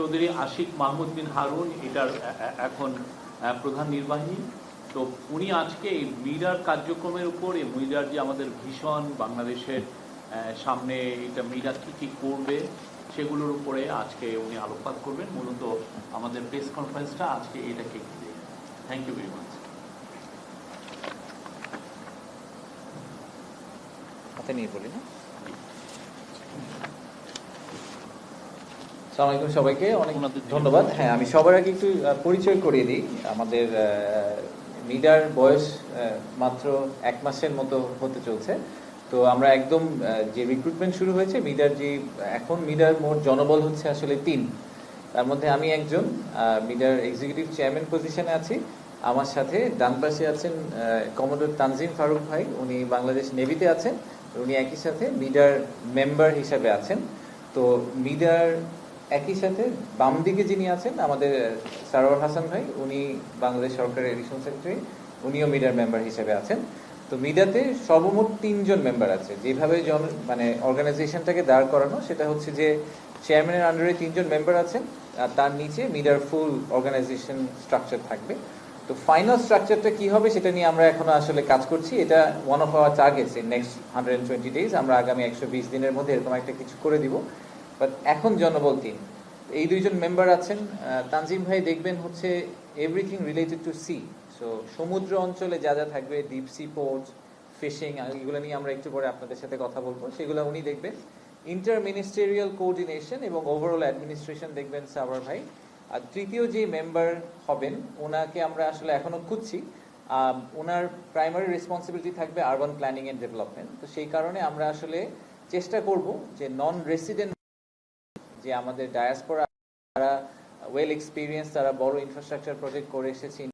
চৌধুরী আশিক মাহমুদ বিন হারুন, এটার এখন প্রধান নির্বাহী। তো উনি আজকে এই মিরার কার্যক্রমের উপর, এই মিরার যে আমাদের ভীষণ বাংলাদেশের সামনে এটা মিরার কী কী করবে, সেগুলোর উপরে আজকে উনি আলোকপাত করবেন। মূলত আমাদের প্রেস কনফারেন্সটা আজকে এটাকে ঘিরে। থ্যাংক ইউ ভেরি মাচ হাতে নিয়ে বলি না? সালাম আলাইকুম সবাইকে অনেক ধন্যবাদ। হ্যাঁ আমি সবার আগে একটু পরিচয় করিয়ে দিই। আমাদের মিডার বয়স মাত্র এক মাসের মতো হতে চলছে। তো আমরা একদম যে রিক্রুটমেন্ট শুরু হয়েছে মিডার যে এখন মিডার মোট জনবল হচ্ছে আসলে তিন। তার মধ্যে আমি একজন মিডার এক্সিকিউটিভ চেয়ারম্যান পজিশনে আছি। আমার সাথে ডান পাশে আছেন কমোডোর তানজিম ফারুক ভাই। উনি বাংলাদেশ নেভিতে আছেন। উনি একই সাথে মিডার মেম্বার হিসাবে আছেন। তো মিডার একই সাথে বাম দিকে যিনি আছেন, আমাদের সারোয়ার হাসান ভাই, উনি বাংলাদেশ সরকারের এডিশন সেক্রেটারি, উনিও মিডার মেম্বার হিসেবে আছেন। তো মিডাতে সর্বমোট তিনজন মেম্বার আছে। যেভাবে জন মানে অর্গানাইজেশনটাকে দাঁড় করানো, সেটা হচ্ছে যে চেয়ারম্যানের আন্ডারে তিনজন মেম্বার আছেন, আর তার নিচে মিডার ফুল অর্গানাইজেশন স্ট্রাকচার থাকবে। তো ফাইনাল স্ট্রাকচারটা কি হবে, সেটা নিয়ে আমরা এখনও আসলে কাজ করছি। এটা one of our targets in next hundred and twenty days আমরা আগামী একশো বিশ দিনের মধ্যে এরকম একটা কিছু করে দিব। বাট এখন জনবল তিন এই দুইজন মেম্বার আছেন। তানজিম ভাই দেখবেন হচ্ছে everything related to sea so সমুদ্র অঞ্চলে যা যা থাকবে ডিপ সি পোর্ট ফিশিং এগুলো নিয়ে আমরা একটু পরে আপনাদের সাথে কথা বলব। সেগুলো উনি দেখবেন। ইন্টার মিনিস্টেরিয়াল কোঅর্ডিনেশন এবং ওভারঅল অ্যাডমিনিস্ট্রেশন দেখবেন সাবার ভাই। আর তৃতীয় যে মেম্বার হবেন, ওনাকে আমরা আসলে এখনও খুঁজছি। ওনার প্রাইমারি রেসপন্সিবিলিটি থাকবে আরবান প্ল্যানিং এন্ড ডেভেলপমেন্ট তো সেই কারণে আমরা আসলে চেষ্টা করব যে নন রেসিডেন্ট যে আমাদের ডায়াসপোরা তারা ওয়েল এক্সপিরিয়েন্স তারা বড় ইনফ্রাস্ট্রাকচার প্রজেক্ট করে এসেছে